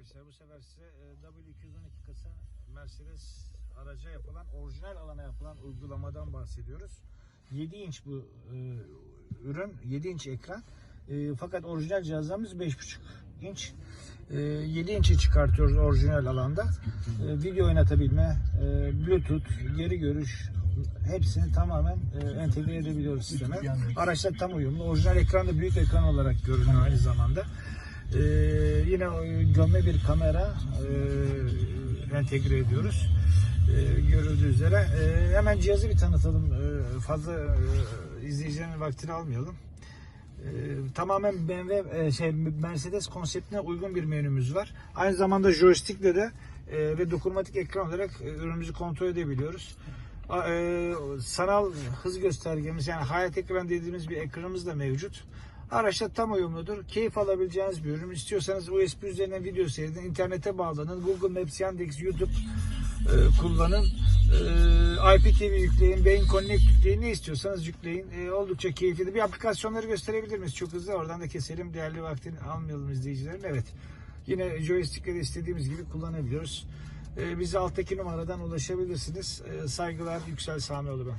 arkadaşlar bu sefer size e, W212 kasa Mercedes araca yapılan orijinal alana yapılan uygulamadan bahsediyoruz. 7 inç bu e, ürün 7 inç ekran E, fakat orijinal cihazlarımız 5.5 inç. E, 7 inç'i çıkartıyoruz orijinal alanda. E, video oynatabilme, e, bluetooth, geri görüş hepsini tamamen e, entegre edebiliyoruz sisteme. Araçlar tam uyumlu. Orijinal ekran da büyük ekran olarak görünüyor aynı zamanda. Ee, yine gömme bir kamera e, entegre ediyoruz. Ee, görüldüğü üzere. Ee, hemen cihazı bir tanıtalım. Ee, fazla e, izleyicilerin vaktini almayalım. Ee, tamamen BMW e, şey Mercedes konseptine uygun bir menümüz var. Aynı zamanda joystickle de e, ve dokunmatik ekran olarak e, ürünümüzü kontrol edebiliyoruz. E, sanal hız göstergemiz yani hayat ekran dediğimiz bir ekranımız da mevcut. Araçla tam uyumludur. Keyif alabileceğiniz bir ürün. İstiyorsanız USB üzerinden video seyredin. internete bağlanın. Google Maps, Yandex, YouTube e, kullanın. E, IPTV yükleyin. Beyin Connect yükleyin. Ne istiyorsanız yükleyin. E, oldukça keyifli. Bir aplikasyonları gösterebilir miyiz? Çok hızlı. Oradan da keselim. Değerli vaktini almayalım izleyicilerin. Evet. Yine joystickleri istediğimiz gibi kullanabiliyoruz. E, bize alttaki numaradan ulaşabilirsiniz. E, saygılar Yüksel Samioğlu ben.